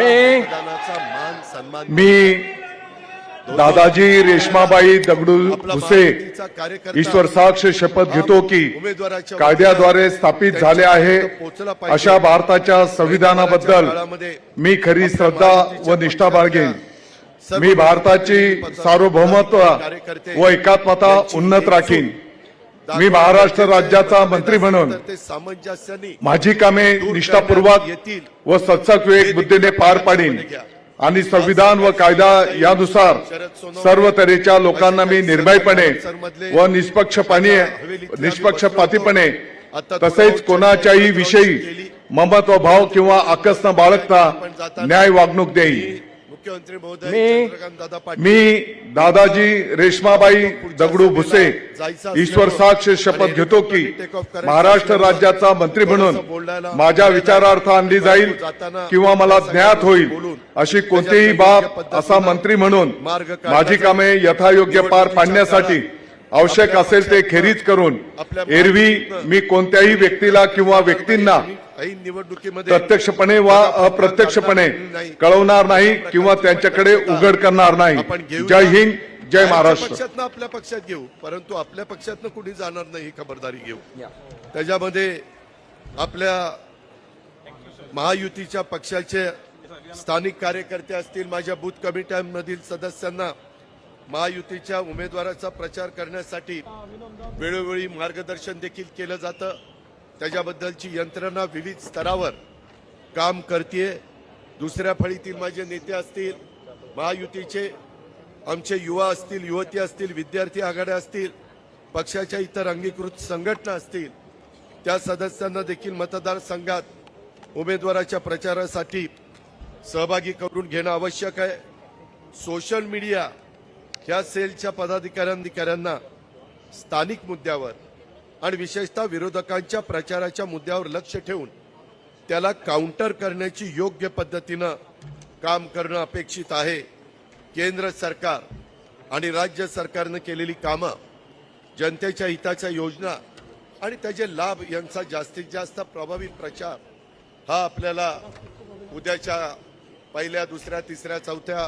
मी- मी दादाजी रेश्माबाई दगडू भुसे ईश्वर साक्ष शपथ घेतो की कायद्याद्वारे स्थापित झाले आहे. अशा भारताच्या संविधानाबद्दल मी खरी श्रद्धा व निष्ठा बाळगेन. मी भारताची सार्वभौमत्व व एकात्मता उन्नत राखीन. मी महाराष्ट्र राज्याचा मंत्री म्हणून माझी कामे निष्ठापूर्वक व सत्सक विवेक बुद्धीने पार पाडीन आणि संविधान व कायदा यानुसार सर्व तऱ्हेच्या लोकांना मी निर्भयपणे व निष्पक्षपणे निष्पक्षपातीपणे तसेच कोणाच्याही विषयी ममत्व भाव किंवा आकस बाळगता न्याय वागणूक देईल मुख्यमंत्री महोदय मी- दादाजी रेश्माबाई दगडू भुसे ईश्वर साक्ष शपथ घेतो की महाराष्ट्र राज्याचा मंत्री म्हणून माझ्या विचारार्थ आणली जाईल किंवा मला ज्ञात होईल अशी कोणतीही बाब असा मंत्री म्हणून माझी कामे यथायोग्य पार पाडण्यासाठी आवश्यक असेल ते खेरीज करून एरवी मी कोणत्याही व्यक्तीला किंवा व्यक्तींना काही निवडणुकीमध्ये प्रत्यक्षपणे वा अप्रत्यक्षपणे कळवणार नाही किंवा त्यांच्याकडे उघड करणार नाही. जय हिंद जय महाराष्ट्र. पक्षातनं आपल्या पक्षात घेऊ परंतु आपल्या पक्षातनं कुणी जाणार नाही ही खबरदारी घेऊ. त्याच्यामध्ये आपल्या महायुतीच्या पक्षाचे स्थानिक कार्यकर्ते असतील माझ्या बूथ कमिट्यांमधील सदस्यांना महायुतीच्या उमेदवाराचा प्रचार करण्यासाठी वेळोवेळी मार्गदर्शन देखील केलं जातं. त्याच्याबद्दलची यंत्रणा विविध स्तरावर काम करते दुसऱ्या फळीतील माझे नेते असतील महायुतीचे आमचे युवा असतील युवती असतील विद्यार्थी आघाड्या असतील पक्षाच्या इतर अंगीकृत संघटना असतील त्या सदस्यांना देखील मतदारसंघात उमेदवाराच्या प्रचारासाठी सहभागी करून घेणं आवश्यक आहे. सोशल मीडिया ह्या सेलच्या पदाधिकाऱ्यांना स्थानिक मुद्द्यावर आणि विशेषतः विरोधकांच्या प्रचाराच्या मुद्द्यावर लक्ष ठेवून त्याला काउंटर करण्याची योग्य पद्धतीनं काम करणं अपेक्षित आहे. केंद्र सरकार आणि राज्य सरकारनं केलेली कामं जनतेच्या हिताच्या योजना आणि त्याचे लाभ यांचा जास्तीत जास्त प्रभावी प्रचार हा आपल्याला उद्याच्या पहिल्या दुसऱ्या तिसऱ्या चौथ्या